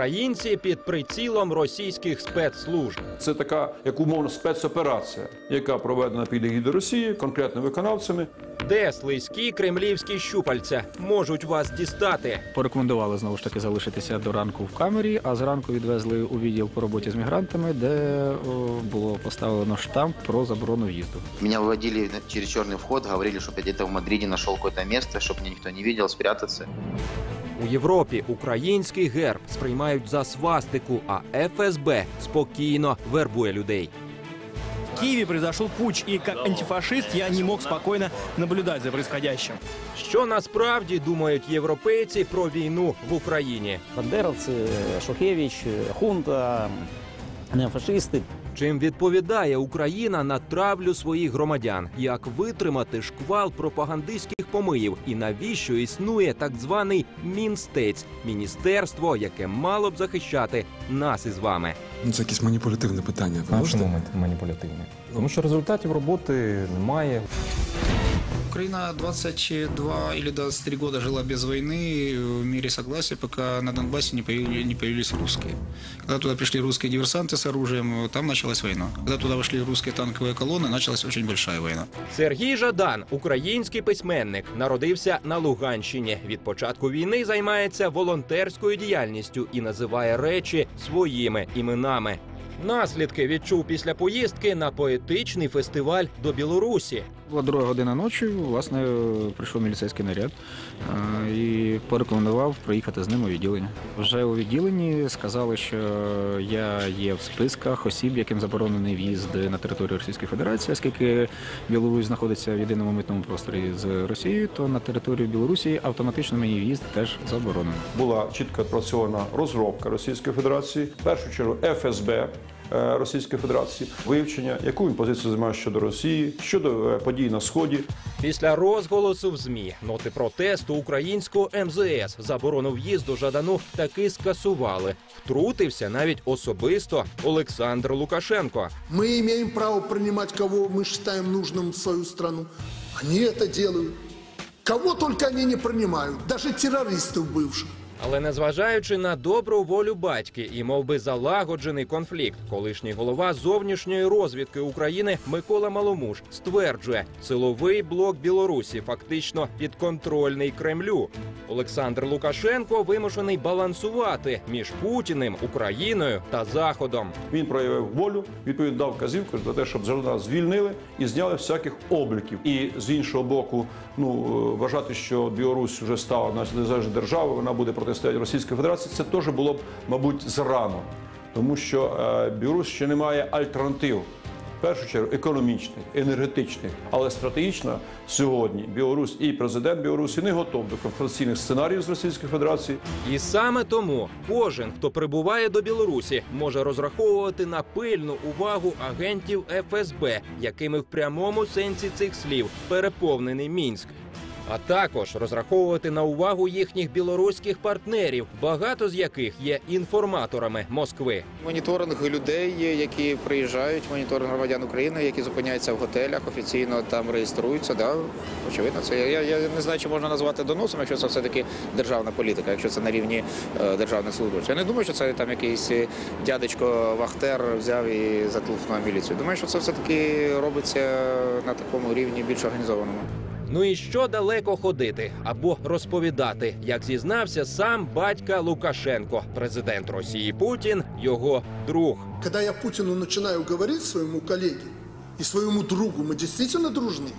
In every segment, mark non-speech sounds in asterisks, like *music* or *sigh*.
Українці під прицілом російських спецслужб. Це така, як умовно, спецоперація, яка проведена під егідою Росії конкретними виконавцями. Де слизькі кремлівські щупальця можуть вас дістати? Порекомендували знову ж таки залишитися до ранку в камері, а зранку відвезли у відділ по роботі з мігрантами, де о, було поставлено штамп про заборону в'їзду. Меня выводили на- через черный вход, говорили, чтобы я где-то в Мадриде нашел какое-то место, чтобы меня никто не видел, спрятаться. У Європі український герб сприймають за свастику, а ФСБ спокійно вербує людей. В Киеве произошел путч, и как антифашист я не мог спокойно наблюдать за происходящим. Що насправді думають європейці про війну в Україні? Бандеровці, Шухевич, хунта, фашисти. Чим відповідає Україна на травлю своїх громадян? Як витримати шквал пропагандистських помиїв? І навіщо існує так званий Мінстець міністерство, яке мало б захищати нас із вами? Ну, це якесь маніпулятивне питання. Ви А можете? чому маніпулятивне? Тому що результатів роботи немає. Украина 22 или 23 года жила без войны в мире согласия, пока на Донбассе не, появили- не появились русские. Когда туда пришли русские диверсанты с оружием, там началась война. Когда туда вошли русские танковые колонны, началась очень большая война. Сергій Жадан, український письменник, народився на Луганщині. Від початку війни займається волонтерською діяльністю і називає речі своїми іменами. Наслідки відчув після поїздки на поетичний фестиваль до Білорусі. Була друга година ночі. Власне, прийшов міліцейський наряд і порекомендував проїхати з ним у відділення. Вже у відділенні сказали, що я є в списках осіб, яким заборонений в'їзд на територію Російської Федерації, оскільки Білорусь знаходиться в єдиному митному просторі з Росією, то на територію Білорусі автоматично мені в'їзд теж заборонено. Була чітко відпрацьована розробка Російської Федерації, в першу чергу ФСБ. е, Російської Федерації вивчення, яку він позицію займає щодо Росії, щодо е, подій на сході, Після розголосу в змі ноти протесту українського МЗС заборону в'їзду Жадану таки скасували. Втрутився навіть особисто Олександр Лукашенко. Мы имеем право принимать, кого мы считаем нужным в свою страну. Они это делают. Кого только они не принимают, даже террористов бывших. Але незважаючи на добру волю батьки і мов би залагоджений конфлікт, колишній голова зовнішньої розвідки України Микола Маломуш стверджує, силовий блок Білорусі фактично підконтрольний Кремлю. Олександр Лукашенко вимушений балансувати між Путіним, Україною та Заходом. Він проявив волю, відповідно дав вказівку за те, щоб Жадана звільнили і зняли всяких обліків. І з іншого боку, ну е, вважати, що Білорусь вже стала незалежною державою, вона буде протистояти Російській Федерації. Це теж було б, мабуть, зарано, тому що е, Білорусь ще не має альтернатив. В першу чергу економічних, енергетичних, але стратегічно сьогодні Білорусь і президент Білорусі не готов до конфронтаційних сценаріїв з Російською Федерацією. І саме тому кожен, хто прибуває до Білорусі, може розраховувати на пильну увагу агентів ФСБ, якими в прямому сенсі цих слів переповнений мінськ. А також розраховувати на увагу їхніх білоруських партнерів, багато з яких є інформаторами Москви. Моніторинг людей, які приїжджають, моніторинг громадян України, які зупиняються в готелях, офіційно там реєструються. Да, очевидно, це я, я не знаю, чи можна назвати доносом, якщо це все таки державна політика, якщо це на рівні е, державних служб. Я не думаю, що це там якийсь е, дядечко Вахтер взяв і зателефонував міліцію. Думаю, що це все таки робиться на такому рівні більш організованому. Ну і що далеко ходити або розповідати, як зізнався сам батька Лукашенко, президент Росії Путін, його друг. Когда я Путину начинаю говорить своему коллеге и своему другу, мы действительно дружны.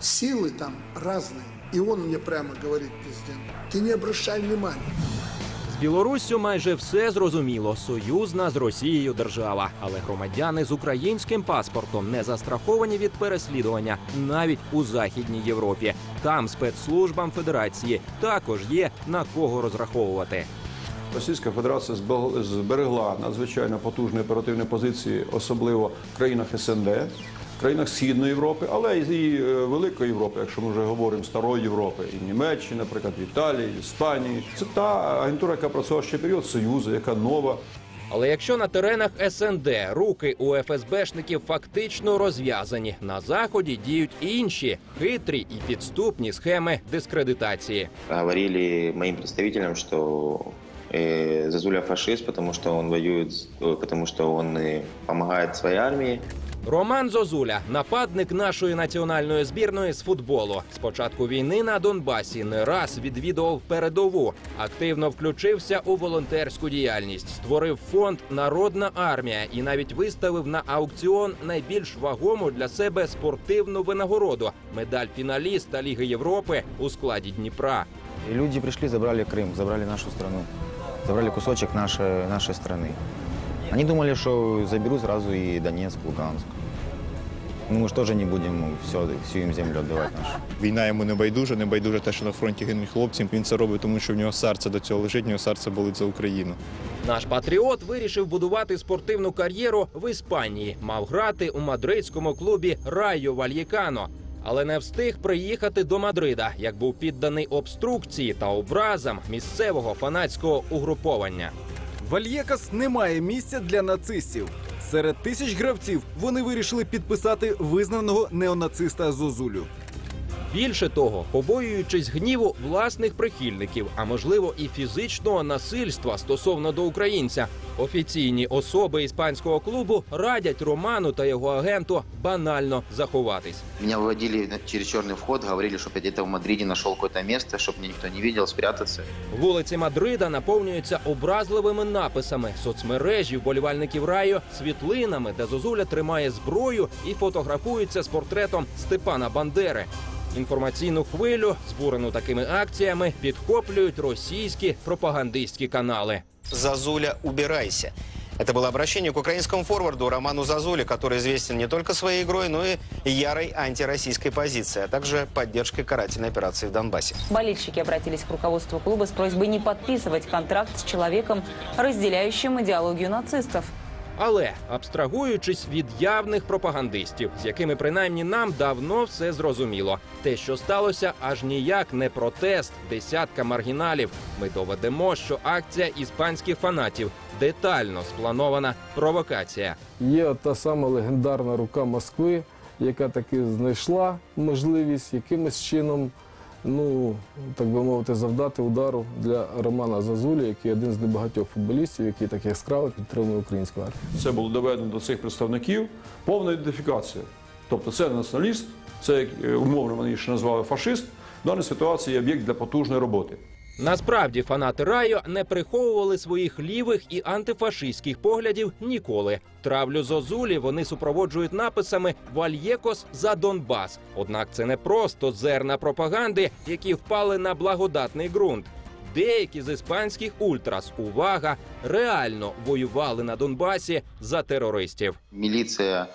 Силы там разные. И он мне прямо говорит, президент, ты не обращай внимания. Білоруссю майже все зрозуміло. Союзна з Росією держава. Але громадяни з українським паспортом не застраховані від переслідування навіть у Західній Європі. Там спецслужбам Федерації також є на кого розраховувати. Російська Федерація зберегла надзвичайно потужні оперативні позиції, особливо в країнах СНД, країнах Східної Європи, але і е, Великої Європи, якщо ми вже говоримо старої Європи, і в Німеччині, наприклад, в Італії, в Іспанії. Це та агентура, яка працювала ще період Союзу, яка нова. Але якщо на теренах СНД руки у ФСБшників фактично розв'язані, на заході діють інші хитрі і підступні схеми дискредитації. Говорили моим представителям, что э, Зазуля фашист, потому что он воюет, с- э, потому что он э, помогает своей армии. Роман Зозуля, нападник нашої національної збірної з футболу. З початку війни на Донбасі не раз відвідував передову, активно включився у волонтерську діяльність, створив фонд Народна армія і навіть виставив на аукціон найбільш вагому для себе спортивну винагороду медаль фіналіста Ліги Європи у складі Дніпра. И люди пришли, забрали Крым, забрали нашу страну, забрали кусочек нашей, нашей страны. Они думали, что заберут сразу и Донецк, Луганск. Ну, мы же тоже не будем все, всю им землю отдавать нашу. Війна йому не байдуже, не байдуже те, що на фронті гинуть хлопці. Він це робить, тому що в нього серце до цього лежить, в нього серце болить за Україну. Наш патріот вирішив будувати спортивну кар'єру в Іспанії. Мав грати у мадридському клубі Райо Вальєкано. Але не встиг приїхати до Мадрида, як був підданий обструкції та образам місцевого фанатського угруповання. Вальєкас не має місця для нацистів. Серед тисяч гравців вони вирішили підписати визнаного неонациста Зозулю. Більше того, побоюючись гніву власних прихильників, а можливо і фізичного насильства стосовно до українця, офіційні особи іспанського клубу радять Роману та його агенту банально заховатись. Меня выводили на- через черный вход, говорили, чтобы я где-то в Мадриде нашел какое-то место, чтобы меня никто не видел, спрятаться. Вулиці Мадрида наповнюються образливими написами, соцмережі вболівальників раю, світлинами, де Зозуля тримає зброю і фотографується з портретом Степана Бандери. Інформаційну хвилю, збурену такими акціями, підхоплюють російські пропагандистські канали. Зазуля, убирайся. Это было обращение к украинскому форварду Роману Зазуле, который известен не только своей игрой, но и ярой антироссийской позицией, а также поддержкой карательной операции в Донбассе. Болельщики обратились к руководству клуба с просьбой не подписывать контракт с человеком, разделяющим идеологию нацистов. Але абстрагуючись від явних пропагандистів, з якими принаймні нам давно все зрозуміло, те, що сталося, аж ніяк не протест десятка маргіналів. Ми доведемо, що акція іспанських фанатів детально спланована провокація. Є та сама легендарна рука Москви, яка таки знайшла можливість якимось чином, ну так би мовити, завдати удару для Романа Зазулі, який один з небагатьох футболістів, який так яскраво підтримує українську армію. Це було доведено до цих представників повна ідентифікація. Тобто це націоналіст, це як, е, умовно вони ще назвали фашист. В даній ситуації є об'єкт для потужної роботи. Насправді фанати Райо не приховували своїх лівих і антифашистських поглядів ніколи. Травлю Зозулі вони супроводжують написами Вальєкос за Донбас. Однак це не просто зерна пропаганди, які впали на благодатний ґрунт. Деякі з іспанських ультрас, увага, реально воювали на Донбасі за терористів. Милиция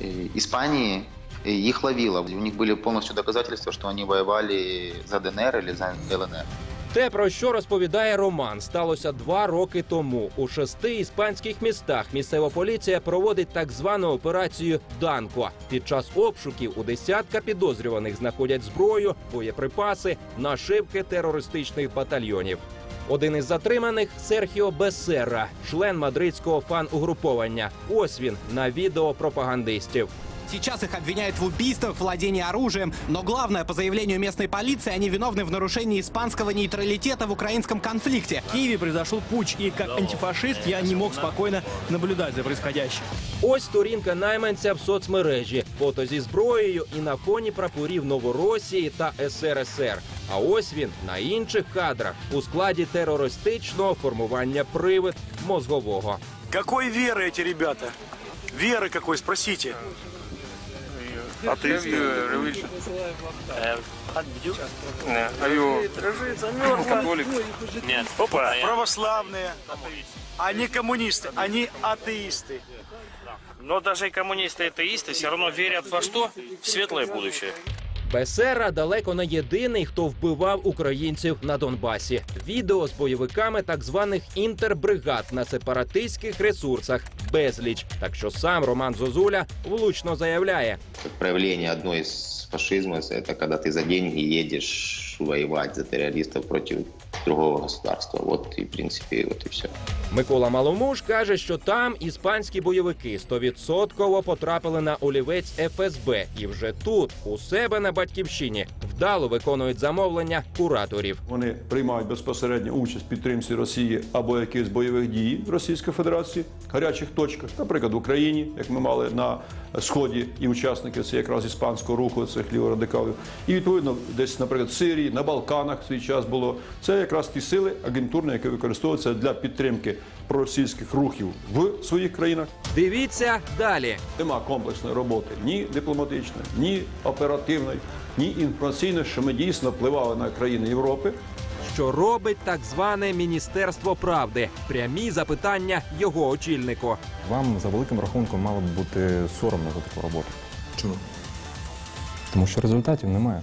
э, Испании э, их ловила. У них были полностью доказательства, что они воевали за ДНР или за ЛНР. Те, про що розповідає Роман, сталося два роки тому. У шести іспанських містах місцева поліція проводить так звану операцію Данко. Під час обшуків у десятка підозрюваних знаходять зброю, боєприпаси, нашивки терористичних батальйонів. Один із затриманих Серхіо Бесерра, член мадридського фан-угруповання. Ось він на відео пропагандистів. Сейчас их обвиняют в убийствах, владении оружием, но главное, по заявлению местной полиции, они виновны в нарушении испанского нейтралитета в украинском конфликте. В Киеве произошел путч, и как антифашист я не мог спокойно наблюдать за происходящим. Ось сторінка найманця в соцмережі, фото зі зброєю і на фоні прапорів Новоросії та СРСР. А ось він на інших кадрах у складі терористичного формування привид мозгового. Какой веры эти ребята? Веры какой, спросите. Атеисты. *laughs* Нет. Опа. Православные. Они коммунисты, они атеисты. Но даже и коммунисты и атеисты все равно верят во что? В светлое будущее. Бесера далеко не єдиний, хто вбивав українців на Донбасі. Відео з бойовиками так званих інтербригад на сепаратистських ресурсах безліч. Так що сам Роман Зозуля влучно заявляє: правління одної з фашизму це коли ти за деньги їдеш воювати за терористів против другого государства. Вот и, в принципе, вот и все. Микола Маломуш каже, що там іспанські бойовики стовідсотково потрапили на олівець ФСБ, і вже тут, у себе на батьківщині, вдало виконують замовлення кураторів. Вони приймають безпосередньо участь в підтримці Росії або якихось бойових дій Російської Федерації, гарячих точках, наприклад, в Україні, як ми мали на сході і учасники це якраз іспанського руху цих ліворадикалів, і відповідно десь, наприклад, в Сирії, на Балканах в свій час було. Це якраз ті сили агентурні, які використовуються для підтримки проросійських рухів в своїх країнах. Дивіться далі. Нема комплексної роботи ні дипломатичної, ні оперативної, ні інформаційної, що ми дійсно впливали на країни Європи. Що робить так зване Міністерство правди? Прямі запитання його очільнику. Вам за великим рахунком мало б бути соромно за таку роботу. Чому? Тому що результатів немає.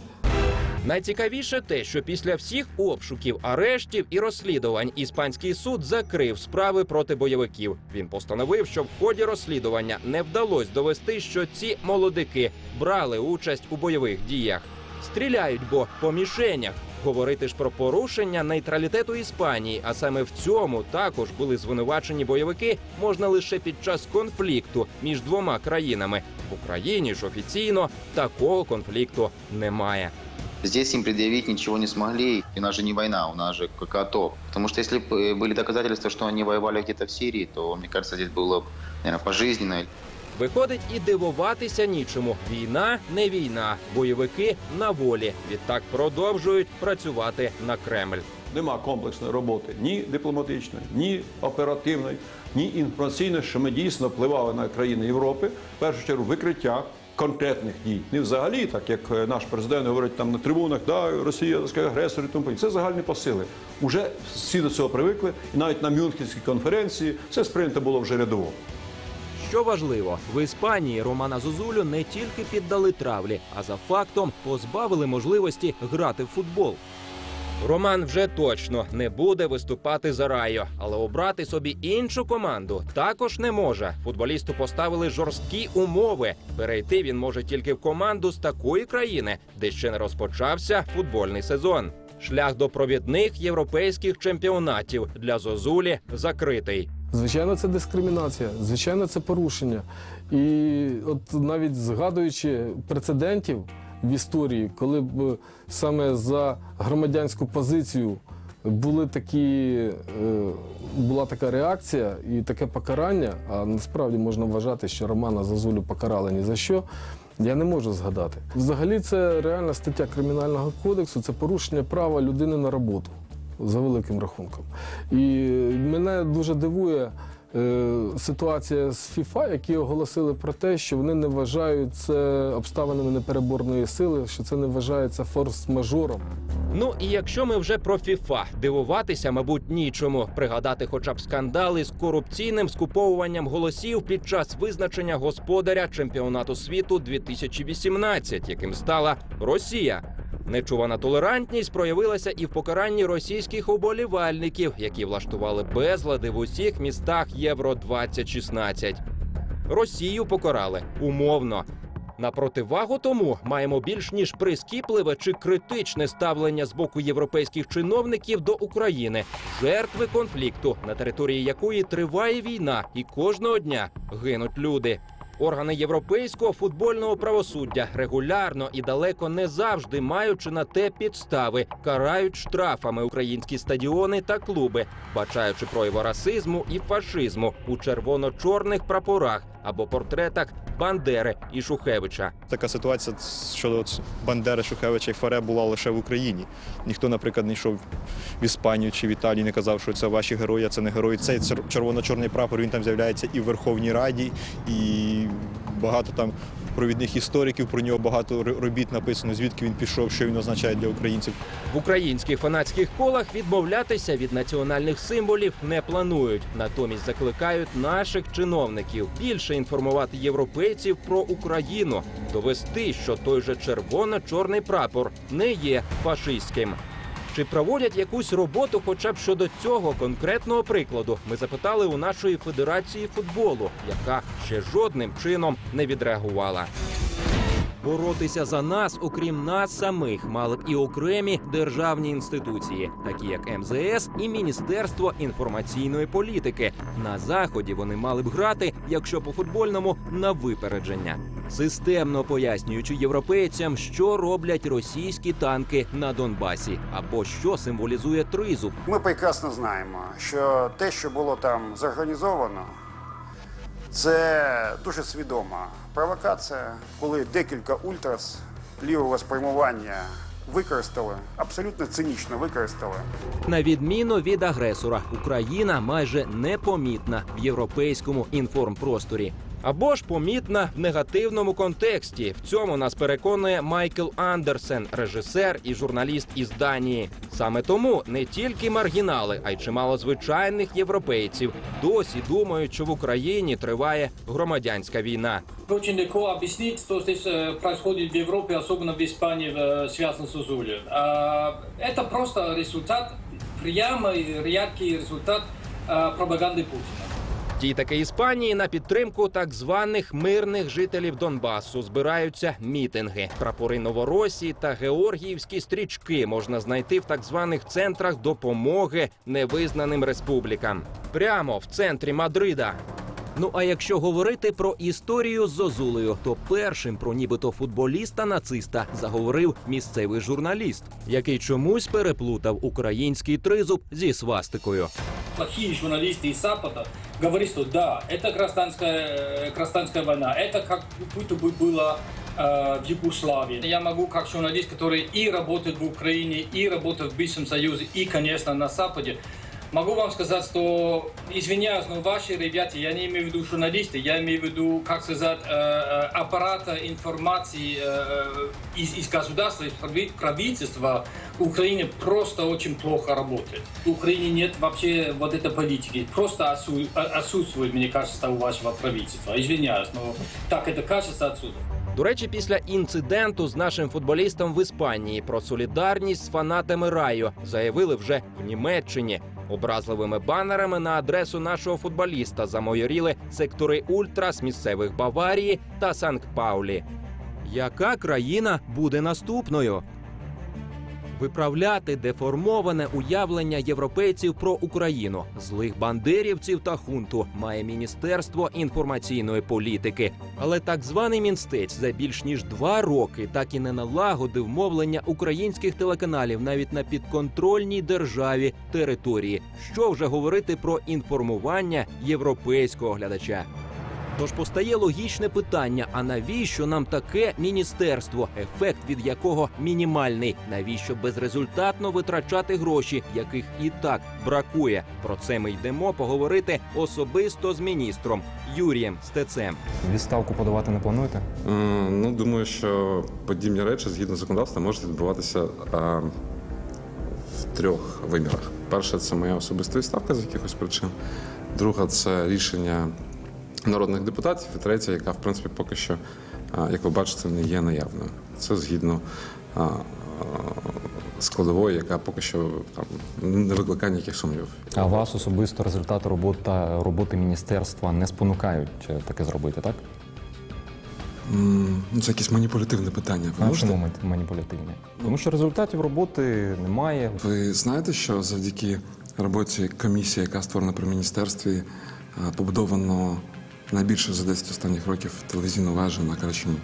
Найцікавіше те, що після всіх обшуків, арештів і розслідувань іспанський суд закрив справи проти бойовиків. Він постановив, що в ході розслідування не вдалося довести, що ці молодики брали участь у бойових діях. Стріляють, бо по мішенях. Говорити ж про порушення нейтралітету Іспанії, а саме в цьому також були звинувачені бойовики, можна лише під час конфлікту між двома країнами. В Україні ж офіційно такого конфлікту немає. Здесь им предъявить ничего не смогли. У нас же не война, у нас же ККТО. Потому что если бы были доказательства, что они воевали где-то в Сирии, то, мне кажется, здесь было, наверное, пожизненно. Виходить і дивуватися нічому. Війна не війна. Бойовики на волі. Відтак продовжують працювати на Кремль. Нема комплексної роботи ні дипломатичної, ні оперативної, ні інформаційної, що ми дійсно впливали на країни Європи. В першу чергу викриття конкретних дій. Не взагалі, так як е, наш президент говорить там на трибунах, да, Росія агресор і тому подібне. Це загальні посили. Уже всі до цього привикли, і навіть на Мюнхенській конференції це сприйнято було вже рядово. Що важливо, в Іспанії Романа Зозулю не тільки піддали травлі, а за фактом позбавили можливості грати в футбол. Роман вже точно не буде виступати за Райо, але обрати собі іншу команду також не може. Футболісту поставили жорсткі умови. Перейти він може тільки в команду з такої країни, де ще не розпочався футбольний сезон. Шлях до провідних європейських чемпіонатів для Зозулі закритий. Звичайно, це дискримінація, звичайно, це порушення. І от навіть згадуючи прецедентів в історії, коли б саме за громадянську позицію були такі, е, була така реакція і таке покарання, а насправді можна вважати, що Романа Зазулю покарали ні за що. Я не можу згадати. Взагалі, це реальна стаття Кримінального кодексу, це порушення права людини на роботу за великим рахунком. І мене дуже дивує ситуація з ФІФА, які оголосили про те, що вони не вважають це обставинами непереборної сили, що це не вважається форс-мажором. Ну і якщо ми вже про ФІФА, дивуватися, мабуть, нічому. Пригадати хоча б скандали з корупційним скуповуванням голосів під час визначення господаря чемпіонату світу 2018, яким стала Росія. Нечувана толерантність проявилася і в покаранні російських оболівальників, які влаштували безлади в усіх містах Євро 2016 Росію покарали умовно. На противагу тому маємо більш ніж прискіпливе чи критичне ставлення з боку європейських чиновників до України, жертви конфлікту, на території якої триває війна, і кожного дня гинуть люди. Органи європейського футбольного правосуддя регулярно і далеко не завжди маючи на те підстави, карають штрафами українські стадіони та клуби, бачаючи прояви расизму і фашизму у червоно-чорних прапорах або портретах Бандери і Шухевича. Така ситуація щодо Бандери, Шухевича і Фаре була лише в Україні. Ніхто, наприклад, не йшов в Іспанію чи в Італію, не казав, що це ваші герої, а це не герої. Цей червоно-чорний прапор він там з'являється і в Верховній Раді, і багато там провідних істориків про нього багато робіт написано, звідки він пішов, що він означає для українців. В українських фанатських колах відмовлятися від національних символів не планують. Натомість закликають наших чиновників більше інформувати європейців про Україну, довести, що той же червоно-чорний прапор не є фашистським. Чи проводять якусь роботу, хоча б щодо цього конкретного прикладу? Ми запитали у нашої федерації футболу, яка ще жодним чином не відреагувала. Боротися за нас, окрім нас самих, мали б і окремі державні інституції, такі як МЗС і Міністерство інформаційної політики. На заході вони мали б грати, якщо по футбольному, на випередження, системно пояснюючи європейцям, що роблять російські танки на Донбасі, або що символізує тризуб. Ми прекрасно знаємо, що те, що було там зорганізовано, це дуже свідома провокація, коли декілька ультрас лівого спрямування використали, абсолютно цинічно використали На відміну від агресора, Україна майже непомітна в європейському інформпросторі Або ж помітна в негативному контексті. В цьому нас переконує Майкл Андерсен, режисер і журналіст із Данії. Саме тому не тільки маргінали, а й чимало звичайних європейців досі думають, що в Україні триває громадянська війна. Очень легко объяснить, что здесь э, происходит в Европе, особенно в Испании, э, связано с Узулем. А, Это просто результат, прямый, яркий результат э, пропаганды Путина. Тій таки Іспанії на підтримку так званих мирних жителів Донбасу збираються мітинги. Прапори Новоросії та Георгіївські стрічки можна знайти в так званих центрах допомоги невизнаним республікам. Прямо в центрі Мадрида. Ну а якщо говорити про історію з Зозулею, то першим про нібито футболіста нациста заговорив місцевий журналіст, який чомусь переплутав український тризуб зі свастикою. Плохие журналисты из Запада говорят, что да, это гражданская, э, гражданская война, это как будто бы было э, в Югославии. Я могу, как журналист, который и работает в Украине, и работает в Бывшем Союзе, и, конечно, на Западе, Могу вам сказать, что, извиняюсь, но ваши ребята, я не имею в виду журналисты, я имею в виду, как сказать, э, э, аппарата информации э, из, из государства, из прави- правительства Украины просто очень плохо работает. В Украине нет вообще вот этой политики, просто отсу- отсутствует, мне кажется, у вашего правительства. Извиняюсь, но так это кажется отсюда. До речі, після інциденту з нашим футболістом в Іспанії про солідарність з фанатами раю заявили вже в Німеччині. Образливими банерами на адресу нашого футболіста замойоріли сектори Ультрас місцевих Баварії та Санкт-Паулі. Яка країна буде наступною? Виправляти деформоване уявлення європейців про Україну, злих бандерівців та хунту має Міністерство інформаційної політики. Але так званий мінстець за більш ніж два роки так і не налагодив мовлення українських телеканалів навіть на підконтрольній державі території. Що вже говорити про інформування європейського глядача? Тож постає логічне питання: а навіщо нам таке міністерство, ефект від якого мінімальний? Навіщо безрезультатно витрачати гроші, яких і так бракує? Про це ми йдемо поговорити особисто з міністром Юрієм Стецем. Відставку подавати не плануєте? Е, Ну, думаю, що подібні речі згідно законодавства можуть відбуватися е, в трьох вимірах. Перше, це моя особиста відставка з якихось причин. Друга це рішення народних депутатів. І третя, яка, в принципі, поки що, е, як ви бачите, не є наявною. Це згідно е, е, складової, яка поки що там не викликає ніяких сумнівів. А вас особисто результати роботи, роботи міністерства не спонукають таке зробити, так? Ну, це якесь маніпулятивне питання. А чому маніпулятивне? Тому що результатів роботи немає. Ви знаєте, що завдяки роботі комісії, яка створена при міністерстві, побудовано найбільше за 10 останніх років телевізійну вежу на Карачині.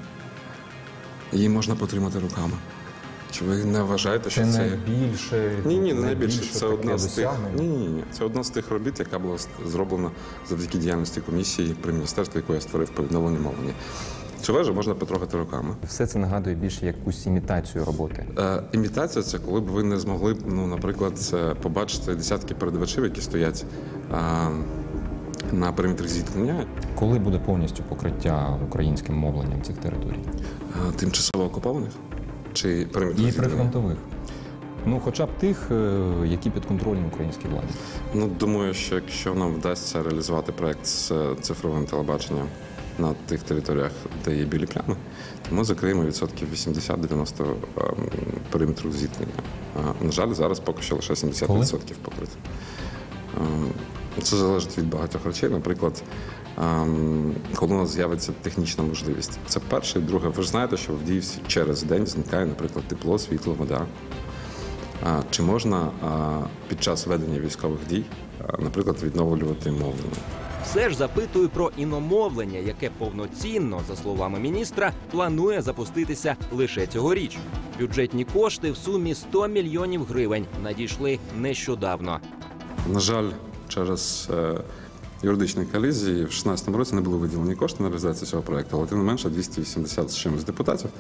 Її можна потримати руками. Чи ви не вважаєте, що Це найбільше ні, ні, не найбільше. найбільше Це одна з тих ні, ні, ні. Це одна з тих робіт, яка була зроблена завдяки діяльності комісії при міністерстві, яку я створив по відновленню мовлення. Цю вежу можна потрогати руками. Все це нагадує більше якусь імітацію роботи. Е, імітація це коли б ви не змогли, ну, наприклад, побачити десятки передавачів, які стоять а, на периметрі зіткнення. Коли буде повністю покриття українським мовленням цих територій? Тимчасово окупованих? Чи периметр І зіткнення? прифронтових. Ну, хоча б тих, е, які підконтрольні українській владі. Ну, думаю, що якщо нам вдасться реалізувати проект з е, цифровим телебаченням на тих територіях, де є білі плями, то ми закриємо відсотків 80-90 ем, периметру зіткнення. На жаль, зараз поки що лише 70% покрито. Це залежить від багатьох речей. Наприклад, ем, коли у нас з'явиться технічна можливість. Це перше. І друге, ви ж знаєте, що в Авдіївці через день зникає, наприклад, тепло, світло, вода. Чи можна під час ведення військових дій, наприклад, відновлювати мовлення? Все ж запитую про іномовлення, яке повноцінно, за словами міністра, планує запуститися лише цьогоріч. Бюджетні кошти в сумі 100 мільйонів гривень надійшли нещодавно. На жаль, через е, юридичні колізії в 2016 році не були виділені кошти на реалізацію цього проекту, але тим не менше 280 з чимось депутатів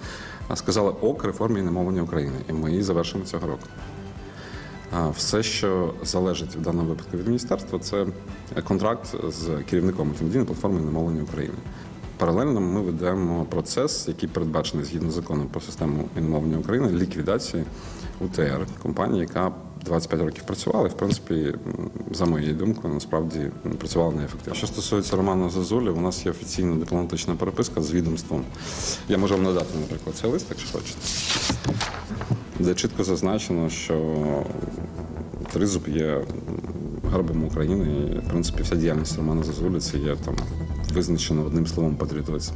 сказали ок реформі іномовлення України, і ми її завершимо цього року. Все, що залежить в даному випадку від міністерства, це контракт з керівником мультимедійної платформи іномовлення України. Паралельно ми ведемо процес, який передбачений згідно з законом про систему іномовлення України, ліквідації УТР компанії, яка 25 років працювала, і в принципі, за моєю думкою, насправді м, працювала неефективно. Що стосується Романа Зазулі, у нас є офіційна дипломатична переписка з відомством. Я можу вам надати, наприклад, цей лист, якщо хочете, де чітко зазначено, що Тризуб є гербом України, і в принципі вся діяльність Романа Зазулі це є там визначено одним словом патріотизм.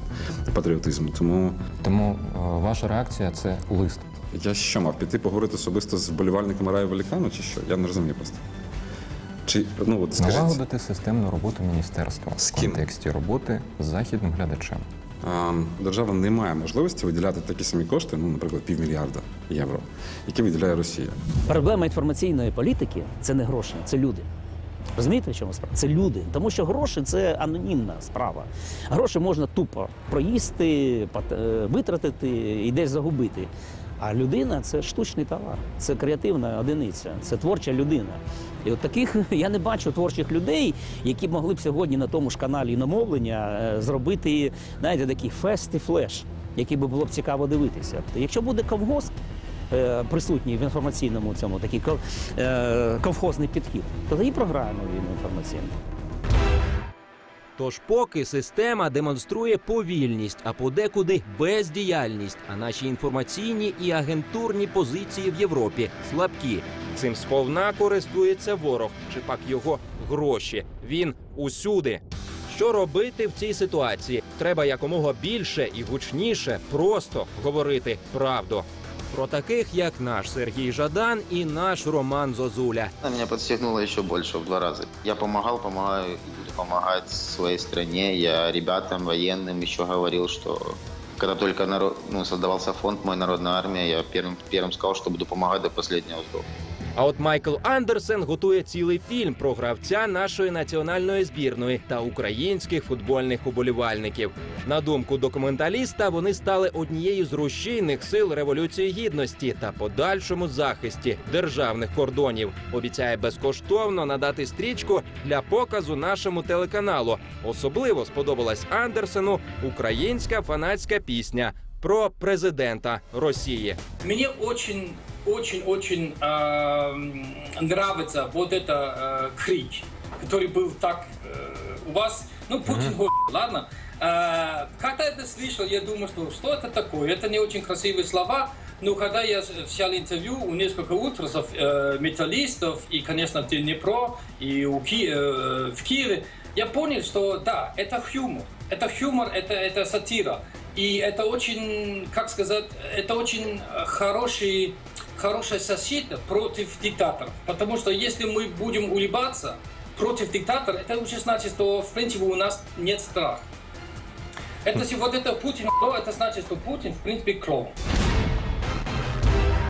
патріотизм. Тому Тому е, ваша реакція це лист. Я що мав піти поговорити особисто з вболівальниками Раю Валікану, чи що? Я не розумію просто. Чи ну от скажіть, Налагодити системну роботу міністерства в контексті роботи з західним глядачем. а, держава не має можливості виділяти такі самі кошти, ну, наприклад, півмільярда євро, які виділяє Росія. Проблема інформаційної політики це не гроші, це люди. Розумієте, в чому справа? Це люди. Тому що гроші це анонімна справа. Гроші можна тупо проїсти, е, витратити і десь загубити. А людина це штучний товар, це креативна одиниця, це творча людина. І от таких *laughs* я не бачу творчих людей, які могли б сьогодні на тому ж каналі іномовлення е, зробити, знаєте, такий фест і флеш, який би було б цікаво дивитися. Якщо буде ковгосп, е, присутній в інформаційному цьому такий ков- е, ковхозний підхід, то тоді програємо війну інформаційну. Тож поки система демонструє повільність, а подекуди бездіяльність, а наші інформаційні і агентурні позиції в Європі слабкі. Цим сповна користується ворог чи пак його гроші. Він усюди. Що робити в цій ситуації? Треба якомога більше і гучніше просто говорити правду Про таких, як наш Сергій Жадан і наш Роман Зозуля. Она меня подстегнула еще больше, в два раза. Я помогал, помогаю и буду помогать своей стране. Я ребятам, военным еще говорил, что когда только народ, ну, создавался фонд «Мой народная армия», я первым, первым сказал, что буду помогать до последнего вздоха. А от Майкл Андерсен готує цілий фільм про гравця нашої національної збірної та українських футбольних уболівальників. На думку документаліста, вони стали однією з рушійних сил революції гідності та подальшому захисті державних кордонів. Обіцяє безкоштовно надати стрічку для показу нашому телеканалу. Особливо сподобалась Андерсену українська фанатська пісня про президента Росії. Мне очень, очень, очень э, нравится вот это э, крик, который был так э, у вас, ну Путин, го- ладно. Э, когда это слышал, я думал, что что это такое? Это не очень красивые слова. Но когда я взял интервью у нескольких ультрасов, э, металлистов и, конечно, в Днепро и у Ки- э, в Киеве, я понял, что да, это юмор. Это юмор, это, это сатира. И это очень, как сказать, это очень хороший, хорошая защита против диктаторов. Потому что если мы будем улыбаться против диктатора, это уже значит, что в принципе у нас нет страха. Это, если вот это Путин, то это значит, что Путин в принципе клоун.